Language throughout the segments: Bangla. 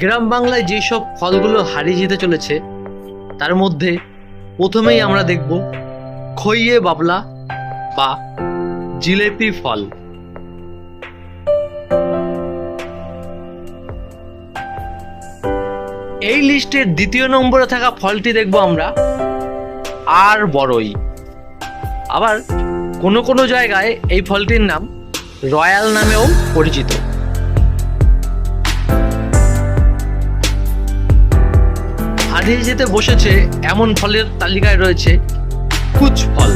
গ্রাম বাংলায় যেসব ফলগুলো হারিয়ে যেতে চলেছে, তার মধ্যে প্রথমেই আমরা দেখব খইয়ে বাবলা বা জিলেপি ফল। এই লিস্টের দ্বিতীয় নম্বরে থাকা ফলটি দেখব আমরা, আর বড়ই। আবার কোনো কোনো জায়গায় এই ফলটির নাম রয়্যাল নামেও পরিচিত। হারিয়ে যেতে বসেছে এমন ফলের তালিকায় রয়েছে কুচ ফল।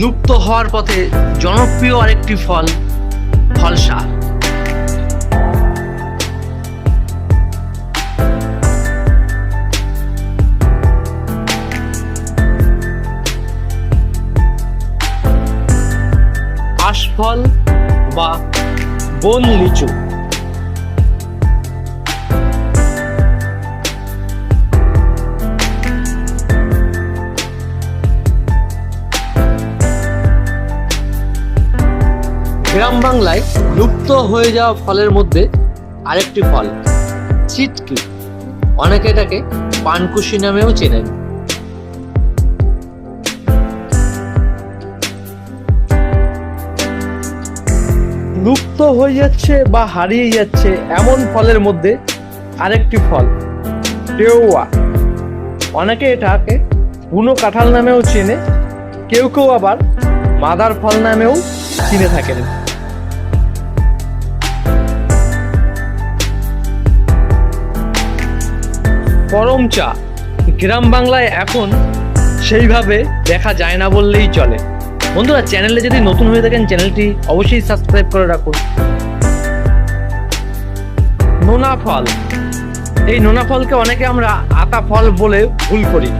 লুপ্ত হওয়ার পথে জনপ্রিয় আরেকটি ফল ফলসা আশফল বা বন লিচু। গ্রাম বাংলায় লুপ্ত হয়ে যাওয়া ফলের মধ্যে আরেকটি ফল চিটকি অনেকে এটাকে পানকুশি নামেও চেনেন। লুপ্ত হয়ে যাচ্ছে বা হারিয়ে যাচ্ছে এমন ফলের মধ্যে আরেকটি ফল, টেওয়া। অনেকে এটাকে বুনো কাঁঠাল নামেও চেনে, কেউ কেউ আবার মাদার ফল নামেও চিনে থাকেন। পরম চা, গ্রাম বাংলায় এখন সেইভাবে দেখা যায় না বললেই চলে। বন্ধুরা, চ্যানেলে যদি নতুন হয়ে থাকেন, চ্যানেলটি অবশ্যই সাবস্ক্রাইব করে রাখুন। নোনা ফল। এই নোনা ফলকে অনেকে আমরা আতা ফল বলে ভুল করি।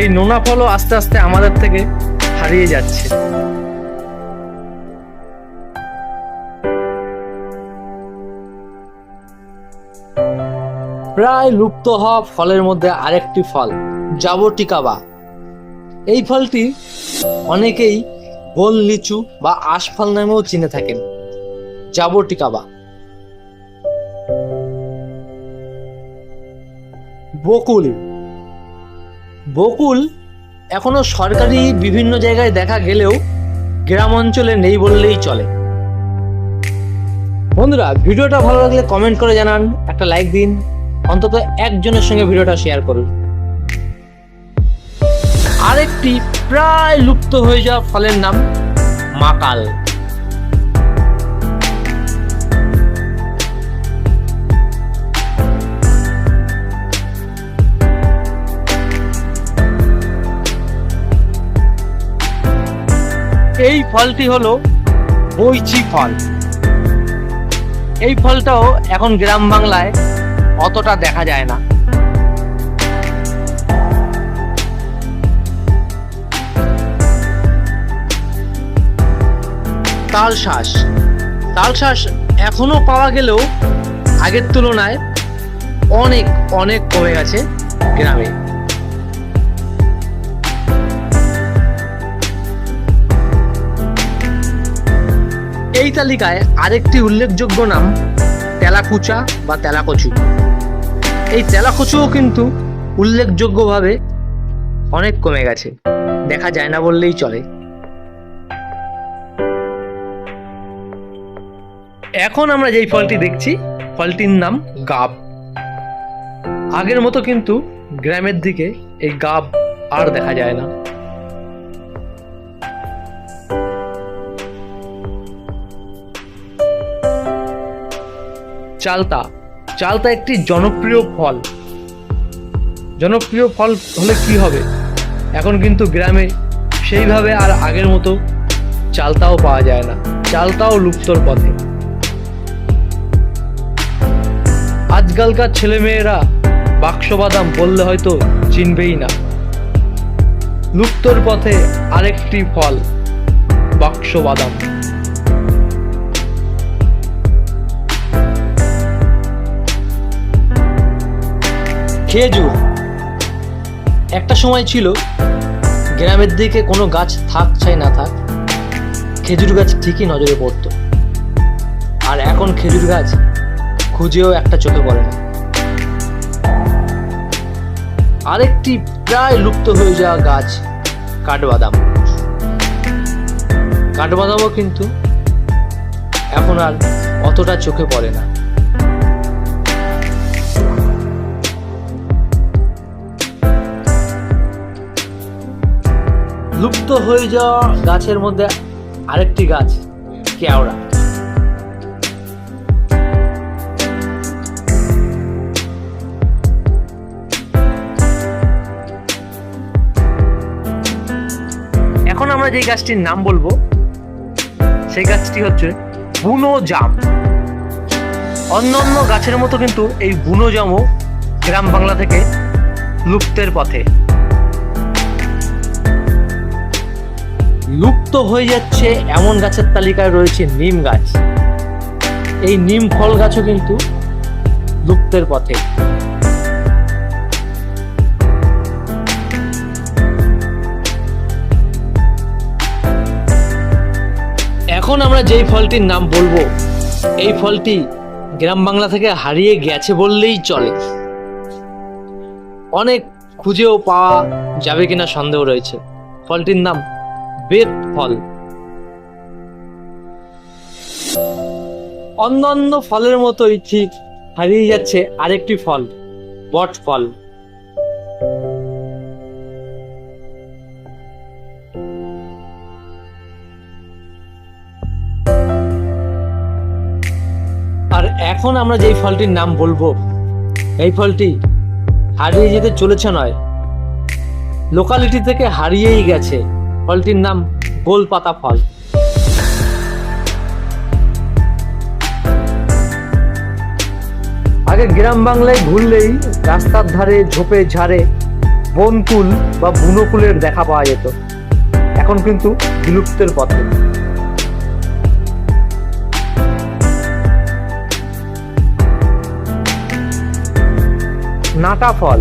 এই নোনা ফলও আস্তে আস্তে আমাদের থেকে হারিয়ে যাচ্ছে। প্রায় লুপ্ত হওয়া ফলের মধ্যে আরেকটি ফল জাবটিকাবা এই ফলটি অনেকেই গোল লিচু বা আশফল নামেও চিনে থাকেন। জাবটিকাবা বকুল। বকুল এখনও সরকারি বিভিন্ন জায়গায় দেখা গেলেও গ্রাম অঞ্চলে নেই বললেই চলে। বন্ধুরা, ভিডিওটা ভালো লাগলে কমেন্ট করে জানান, একটা লাইক দিন, অন্তত একজনের সঙ্গে ভিডিওটা শেয়ার করুন। আরেকটি প্রায় লুপ্ত হয়ে যাওয়া ফলের নাম মাকাল এই ফলটি হলো বইচি ফল। এই ফলটাও এখন গ্রাম বাংলায় অতটা দেখা যায় না। তালশাঁস। তালশাঁস এখনও পাওয়া গেলেও আগের তুলনায় অনেক অনেক কমে গেছে গ্রামে। এই তালিকায় আরেকটি উল্লেখযোগ্য নাম তেলাকুচা বা তেলাকচু। এই তেলাকচুও কিন্তু উল্লেখযোগ্যভাবে অনেক কমে গেছে। দেখা যায় না বললেই চলে। এখন আমরা যেই ফলটি দেখছি, ফলটির নাম গাব। আগের মতো কিন্তু গ্রামের দিকে এই গাব আর দেখা যায় না। চালতা। চালতা একটি জনপ্রিয় ফল। জনপ্রিয় ফল হলে কি হবে? এখন কিন্তু গ্রামে সেইভাবে আর আগের মতো চালতাও পাওয়া যায় না। চালতাও লুপ্তর পথে। আজকালকার ছেলেমেয়েরা বাক্সবাদাম বললে হয়তো চিনবেই না। লুপ্তর পথে আরেকটি ফল বাক্সবাদাম খেজুর। একটা সময় ছিল, গ্রামের দিকে কোনো গাছ থাক চাই না থাক, খেজুর গাছ ঠিকই নজরে পড়তো। আর এখন খেজুর গাছ খুঁজেও একটা চোখে পড়ে না। আরেকটি প্রায় লুপ্ত হয়ে যাওয়া গাছ, কাঠবাদাম। কাঠবাদামও কিন্তু এখন আর অতটা চোখে পড়ে না। লুপ্ত হয়ে যাওয়া গাছের মধ্যে আরেকটি গাছ, কেওড়া। এখন আমরা যে গাছটির নাম বলব, সেই গাছটি হচ্ছে বুনো জাম। অন্য গাছের মতো কিন্তু এই বুনো জামও গ্রাম বাংলা থেকে লুপ্তের পথে। লুপ্ত হয়ে যাচ্ছে এমন গাছের তালিকায় রয়েছে নিম গাছ। এই নিম ফল গাছও কিন্তু লুপ্তের পথে। এখন আমরা যেই ফলটির নাম বলব, এই ফলটি গ্রাম বাংলা থেকে হারিয়ে গেছে বললেই চলে। অনেক খুঁজেও পাওয়া যাবে কিনা সন্দেহ রয়েছে। ফলটির নাম বেত ফল। অন্যান্য ফলের মতোই ঠিক হারিয়ে যাচ্ছে আরেকটি ফল, বট ফল। এখন আমরা যেই ফলটির নাম বলব, এই ফলটি হারিয়ে যেতে চলেছে নয়। লোকালিটি থেকে হারিয়েই গেছে। ফলটির নাম গোলপাতা ফল। আগে গ্রাম বাংলায় ঘুরলেই রাস্তার ধারে ঝোপে ঝাড়ে বনকুল বা বুনোকুলের দেখা পাওয়া যেত। এখন কিন্তু বিলুপ্তের পথে। নাটা ফল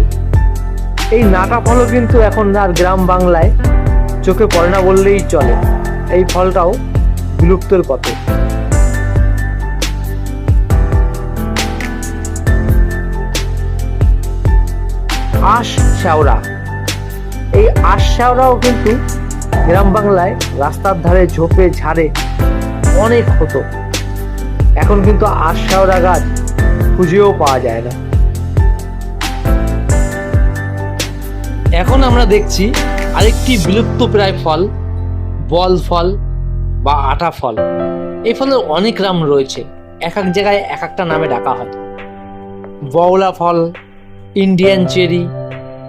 এই নাটা ফলও কিন্তু এখন আর গ্রাম বাংলায় চোখে পড়ে না বললেই চলে। এই ফলটাও বিলুপ্তের পথে। আশ শ্যাওড়া। এই আশ শ্যাওড়াও কিন্তু গ্রাম বাংলায় রাস্তার ধারে ঝোপে ঝাড়ে অনেক হতো। এখন কিন্তু আশ শ্যাওড়া গাছ খুঁজেও পাওয়া যায় না। এখন আমরা দেখছি আরেকটি বিলুপ্ত প্রায় ফল, বল ফল বা আটা ফল। এই ফলের অনেক নাম রয়েছে। এক এক জায়গায় এক একটা নামে ডাকা হয়। বওলা ফল, ইন্ডিয়ান চেরি,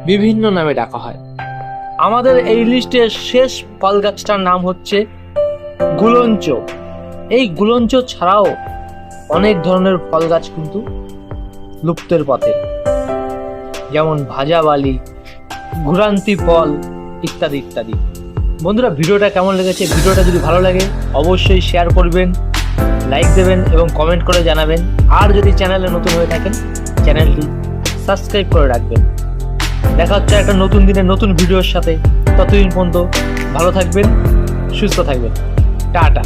বিভিন্ন নামে ডাকা হয়। আমাদের এই লিস্টের শেষ ফল গাছটার নাম হচ্ছে গুলঞ্চ। এই গুলঞ্চ ছাড়াও অনেক ধরনের ফল গাছ কিন্তু লুপ্তের পথে। যেমন ভাজা বালি ঘুরান্তি ফল ইত্যাদি ইত্যাদি। বন্ধুরা, ভিডিওটা কেমন লেগেছে? ভিডিওটা যদি ভালো লাগে, অবশ্যই শেয়ার করবেন লাইক দেবেন এবং কমেন্ট করে জানাবেন। আর যদি চ্যানেলে নতুন হয়ে থাকেন চ্যানেলটি সাবস্ক্রাইব করে রাখবেন। দেখা হচ্ছে একটা নতুন দিনের নতুন ভিডিওর সাথে। ততদিন পর্যন্ত ভালো থাকবেন, সুস্থ থাকবেন। টাটা।